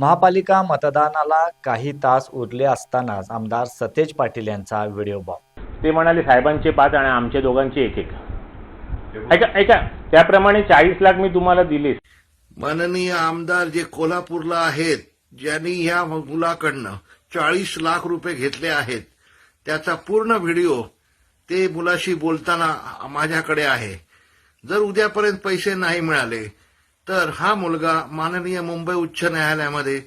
महापालिका मतदानाला काही तास उरले असतानाच आमदार सतेज पाटील यांचा व्हिडिओ बॉम्ब. ते म्हणाले साहेबांचे पाच आणि आमचे दोघांचे एक एक. ऐका ऐका त्याप्रमाणे चाळीस लाख मी तुम्हाला दिले. माननीय आमदार जे कोल्हापूरला आहेत ज्यांनी ह्या मुलाकडनं चाळीस लाख रुपये घेतले आहेत त्याचा पूर्ण व्हिडिओ ते मुलाशी बोलताना माझ्याकडे आहे. जर उद्यापर्यंत पैसे नाही मिळाले तर हा मुलगा माननीय मुंबई उच्च न्यायालयामध्ये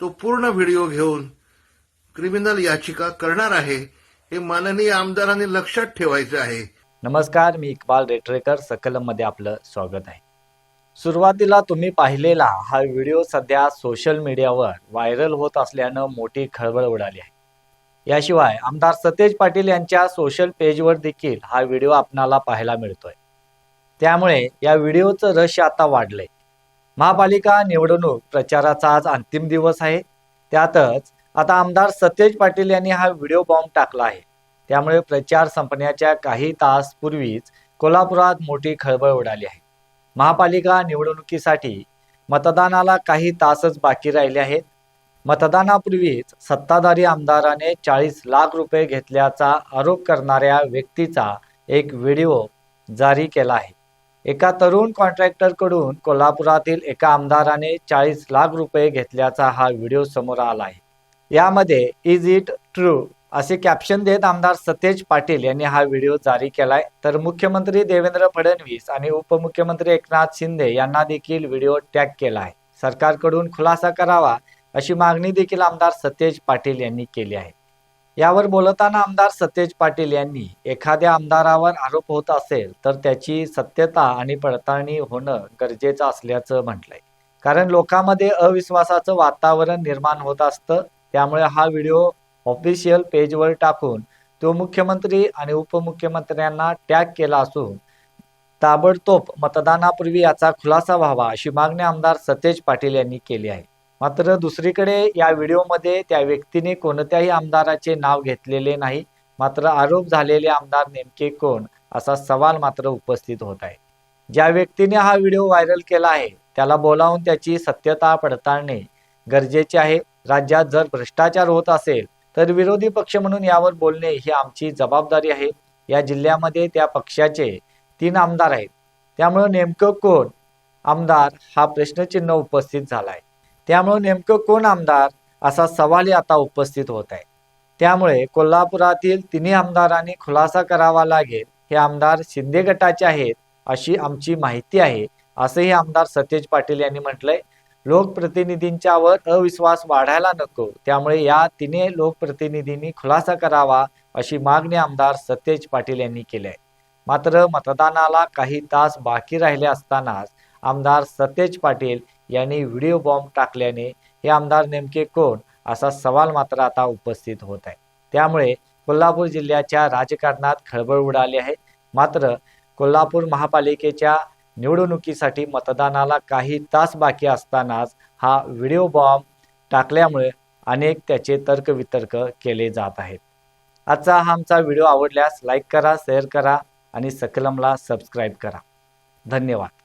तो पूर्ण व्हिडिओ घेऊन क्रिमिनल याचिका करणार आहे हे माननीय आमदारांनी लक्षात ठेवायचं आहे. नमस्कार मी इक्बाल रेटरेकर सकलममध्ये आपलं स्वागत आहे. सुरुवातीला तुम्ही पाहिलेला हा व्हिडिओ सध्या सोशल मीडियावर व्हायरल होत असल्यानं मोठी खळबळ उडाली आहे. याशिवाय आमदार सतेज पाटील यांच्या सोशल पेजवर देखील हा व्हिडिओ आपणाला पाहायला मिळतोय. त्यामुळे या व्हिडिओचं रहस्य आता वाढलंय. महापालिका निवडणूक प्रचाराचा आज अंतिम दिवस आहे. त्यातच आता आमदार सतेज पाटील यांनी हा व्हिडिओ बॉम्ब टाकला आहे. त्यामुळे प्रचार संपण्याच्या काही तास पूर्वीच कोल्हापुरात मोठी खळबळ उडाली आहे. महापालिका निवडणुकीसाठी मतदानाला काही तासच बाकी राहिले आहेत. मतदानापूर्वीच सत्ताधारी आमदाराने चाळीस लाख रुपये घेतल्याचा आरोप करणाऱ्या व्यक्तीचा एक व्हिडिओ जारी केला आहे. एका तरुण कॉन्ट्रॅक्टरकडून कोल्हापुरातील एका आमदाराने चाळीस लाख रुपये घेतल्याचा हा व्हिडिओ समोर आला आहे यामध्ये इज इट ट्रू? असे कॅप्शन देत आमदार सतेज पाटील यांनी हा व्हिडिओ जारी केलाय. तर मुख्यमंत्री देवेंद्र फडणवीस आणि उपमुख्यमंत्री एकनाथ शिंदे यांना देखील व्हिडिओ टॅग केला आहे सरकारकडून खुलासा करावा अशी मागणी देखील आमदार सतेज पाटील यांनी केली आहे. यावर बोलताना आमदार सतेज पाटील यांनी एखाद्या आमदारावर आरोप होत असेल तर त्याची सत्यता आणि पडताळणी होणं गरजेचं असल्याचं म्हटलंय. कारण लोकांमध्ये अविश्वासाचं वातावरण निर्माण होत असतं त्यामुळे हा व्हिडिओ ऑफिशियल पेजवर टाकून तो मुख्यमंत्री आणि उपमुख्यमंत्र्यांना टॅग केला असून ताबडतोब मतदानापूर्वी याचा खुलासा व्हावा अशी मागणी आमदार सतेज पाटील यांनी केली आहे. मात्र दुसरीकडे या व्हिडिओमध्ये त्या व्यक्तीने कोणत्याही आमदाराचे नाव घेतलेले नाही. मात्र आरोप झालेले आमदार नेमके कोण? असा सवाल मात्र उपस्थित होत आहे. ज्या व्यक्तीने हा व्हिडिओ व्हायरल केला आहे त्याला बोलावून त्याची सत्यता पडताळणे गरजेचे आहे. राज्यात जर भ्रष्टाचार होत असेल तर विरोधी पक्ष म्हणून यावर बोलणे ही आमची जबाबदारी आहे. या जिल्ह्यामध्ये त्या पक्षाचे तीन आमदार आहेत. त्यामुळं नेमकं कोण? आमदार हा प्रश्नचिन्ह उपस्थित झाला आहे त्यामुळे नेमकं कोण आमदार असा सवालही आता उपस्थित होत आहे. त्यामुळे कोल्हापुरातील तिन्ही आमदारांनी खुलासा करावा लागेल हे आमदार शिंदे गटाचे आहेत अशी आमची माहिती आहे असंही आमदार सतेज पाटील यांनी म्हटलंय. लोकप्रतिनिधींच्यावर अविश्वास वाढायला नको त्यामुळे या तिन्ही लोकप्रतिनिधींनी खुलासा करावा अशी मागणी आमदार सतेज पाटील यांनी केली आहे मात्र मतदानाला काही तास बाकी राहिले असतानाच आमदार सतेज पाटील यांनी व्हिडिओ बॉम्ब टाकल्याने हे आमदार नेमके कोण असा सवाल मात्र आता उपस्थित होत आहे. त्यामुळे कोल्हापूर जिल्ह्याच्या राजकारणात खळबळ उडाली आहे. मात्र कोल्हापूर महापालिकेच्या निवडणुकीसाठी मतदानाला काही तास बाकी असतानाच हा व्हिडिओ बॉम्ब टाकल्यामुळे अनेक त्याचे तर्कवितर्क केले जात आहेत. आजचा हा आमचा व्हिडिओ आवडल्यास लाईक करा शेअर करा आणि सकलमला सबस्क्राईब करा. धन्यवाद.